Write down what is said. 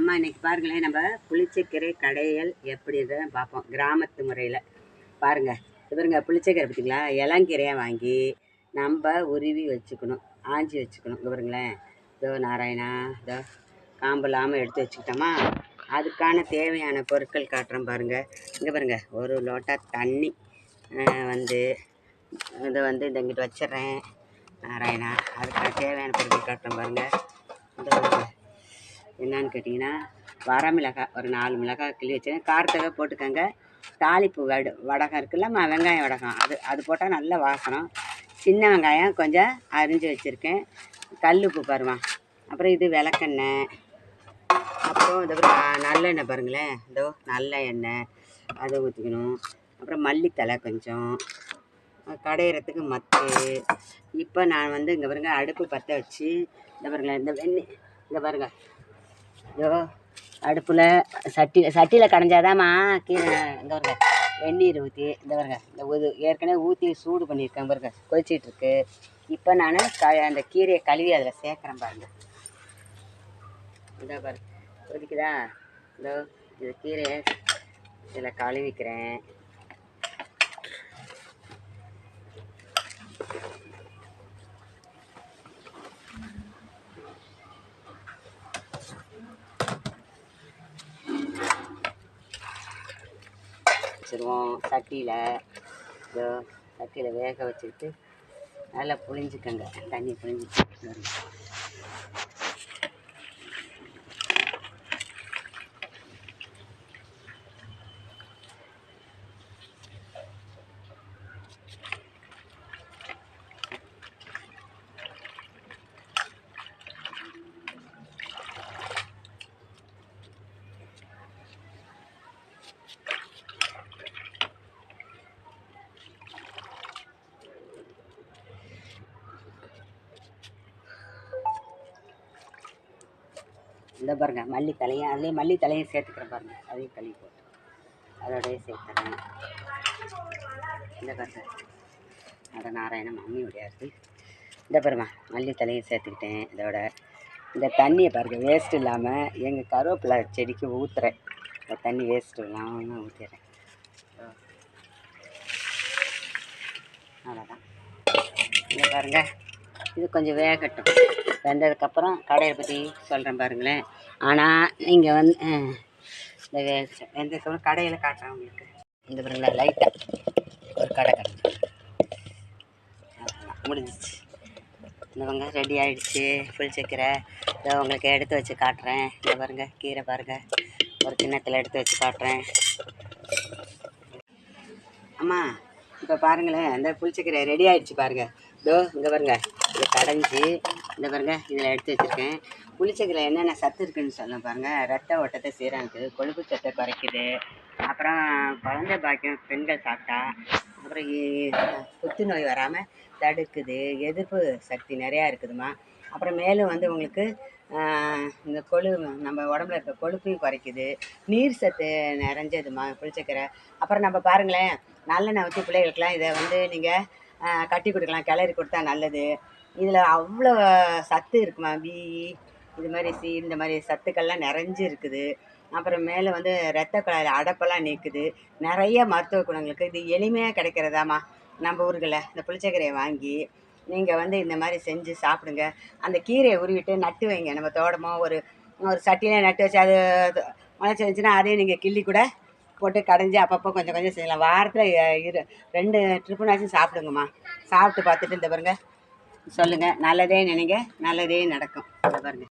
அம்மா இன்னைக்கு பாருங்களேன் நம்ம புளிச்சக்கீரை கடையல் எப்படின்றத பார்ப்போம். கிராமத்து முறையில். பாருங்கள் இவருங்க பாருங்க புளிச்சக்கீரை பார்த்தீங்களா? இளங்கீரையாக வாங்கி நம்ம உருவி வச்சுக்கணும் ஆஞ்சி வச்சுக்கணும். இவருங்களேன் பாருங்களேன் இதோ நாராயணா இதோ காம்பு இல்லாமல் எடுத்து வச்சுக்கிட்டோமா? அதுக்கான தேவையான பொருட்கள் காட்டுறேன் பாருங்கள் இங்கே பாருங்கள் ஒரு லோட்டா தண்ணி வந்து இதை வந்து இந்த இங்கிட்டு வச்சிடுறேன். நாராயணா அதுக்கான தேவையான பொருட்கள் காட்டுறேன் பாருங்கள் இந்த என்னன்னு கேட்டிங்கன்னா வரமிளகாய் ஒரு நாலு மிளகாய் கிள்ளி வச்சுருக்கேன். காரத்தகை போட்டுக்கோங்க. தாளிப்பு வடு வடகம் இருக்குல்ல வெங்காயம் வடகம். அது அது போட்டால் நல்ல வாசனம். சின்ன வெங்காயம் கொஞ்சம் அரிஞ்சு வச்சுருக்கேன். கல் உப்பு பாருமா. அப்புறம் இது விளக்கெண்ணெய். அப்புறம் இது நல்லெண்ணெய் பாருங்களேன். இதோ நல்ல எண்ணெய். அதை ஊற்றிக்கணும் அப்புறம் மல்லித்தலை கொஞ்சம். கடையிறதுக்கு மத்து. இப்போ நான் வந்து இங்கே பாருங்கள் அடுப்பு பற்ற வச்சு இந்த பாருங்களேன் இந்த வெண்ணெய் இங்கே பாருங்கள் இதோ அடுப்பில் சட்டி சட்டியில் கடைஞ்சாதாம்மா கீழே இந்த பாருங்க வெந்நீர் ஊற்றி இந்த பாருங்க இந்த உது ஏற்கனவே ஊற்றி சூடு பண்ணியிருக்கேன் பாருங்க கொதிச்சிட்ருக்கு. இப்போ நான் க அந்த கீரையை கழுவி அதில் சேர்க்குறேன் பாருங்க. இந்த பாருங்க கொதிக்குதா? இதோ இந்த கீரையை இதில் கழுவிக்கிறேன். வச்சுருவோம். சட்டியில் இதோ சட்டியில் வேக வச்சுக்கிட்டு நல்லா புழிஞ்சுக்கங்க. தண்ணி புழிஞ்சிட்டு இந்த பாருங்கள் மல்லி தலையும் அதுலேயே மல்லி தலையும் சேர்த்துக்கிறேன் பாருங்கள் அதையும் கழுவி போட்டு. அதோடய சேர்த்துறேன். இந்த பாருங்க. அதை நாராயணம் மம்மி உடையாது இந்த பாருமா மல்லி தலையும் சேர்த்துக்கிட்டேன் இதோட. இந்த தண்ணியை பாருங்க வேஸ்ட் இல்லாமல் எங்கள் கருவேப்பிலை செடிக்கு ஊற்றுறேன் இந்த தண்ணி வேஸ்ட் இல்லாமல் ஊற்றிடுறேன் அவ்வளோதான் இங்கே பாருங்கள் இது கொஞ்சம் வேகட்டும். வெந்ததுக்கப்புறம் கடையை பற்றி சொல்கிறேன் பாருங்களேன். ஆனால் நீங்கள் வந்து இந்த வே- வெந்ததுக்கப்புறம் கடையில் காட்டுறேன் உங்களுக்கு. இந்த பாருங்களா லைட்டாக ஒரு கடை கடை முடிஞ்சிச்சு. இந்த பாருங்க ரெடி ஆகிடுச்சு ஃபுல் சக்கரை. இதை உங்களுக்கு எடுத்து வச்சு காட்டுறேன். இந்த பாருங்க கீரை பாருங்கள் ஒரு கிண்ணத்தில் எடுத்து வச்சு காட்டுறேன். அம்மா இப்போ பாருங்களேன் இந்த புளிச்சக்கீரை ரெடி ஆகிடுச்சு பாருங்கள் இதோ இங்கே பாருங்கள் இது கடைஞ்சி இந்த பாருங்க இதில் எடுத்து வச்சுருக்கேன். புளிச்சக்கில் என்னென்ன சத்து இருக்குன்னு சொல்ல பாருங்கள் ரத்த ஓட்டத்தை சீராக்குது கொழுப்பு சத்தை குறைக்குது. அப்புறம் குழந்தை பாக்கியம் பெண்கள் சாப்பிட்டா அப்புறம் புத்துநோய் வராமல் தடுக்குது எதிர்ப்பு சக்தி நிறையா இருக்குதுமா அப்புறம் மேலும் வந்து உங்களுக்கு இந்த கொழு நம்ம உடம்புல இருக்க கொழுப்பையும் குறைக்குது. நீர் சத்து நிறைஞ்சதுமா புளிச்சக்கீரை. அப்புறம் நம்ம பாருங்களேன் நல்லெண்ணெய் ஊற்றி பிள்ளைகளுக்கெல்லாம் இதை வந்து நீங்கள் கட்டி கொடுக்கலாம். கிளறி கொடுத்தா நல்லது. இதில் அவ்வளோ சத்து இருக்குமா? பி இது மாதிரி சி இந்த மாதிரி சத்துக்கள்லாம் நிறைஞ்சு இருக்குது. அப்புறம் மேலே வந்து ரத்த குழாயில் அடப்பெல்லாம் நீக்குது. நிறைய மருத்துவ குணங்களுக்கு இது எளிமையாக கிடைக்கிறதாம்மா. நம்ம ஊர்களில் இந்த புளிச்சக்கீரையை வாங்கி நீங்கள் வந்து இந்த மாதிரி செஞ்சு சாப்பிடுங்க. அந்த கீரையை உருவிட்டு நட்டு வைங்க. நம்ம தோட்டமோ ஒரு ஒரு சட்டியில் நட்டு வச்சு அது முளைச்சி வந்துச்சுன்னா அதையும் நீங்கள் கிள்ளி கூட போட்டு கடைஞ்சி அப்பப்போ கொஞ்சம் கொஞ்சம் செய்யலாம். வாரத்தில் இரு ரெண்டு ட்ரிப்புனாச்சும் சாப்பிடுங்கம்மா. சாப்பிட்டு பார்த்துட்டு இந்த பாருங்கள் சொல்லுங்கள் நல்லதே நினைங்க. நல்லதே நடக்கும். பாருங்க.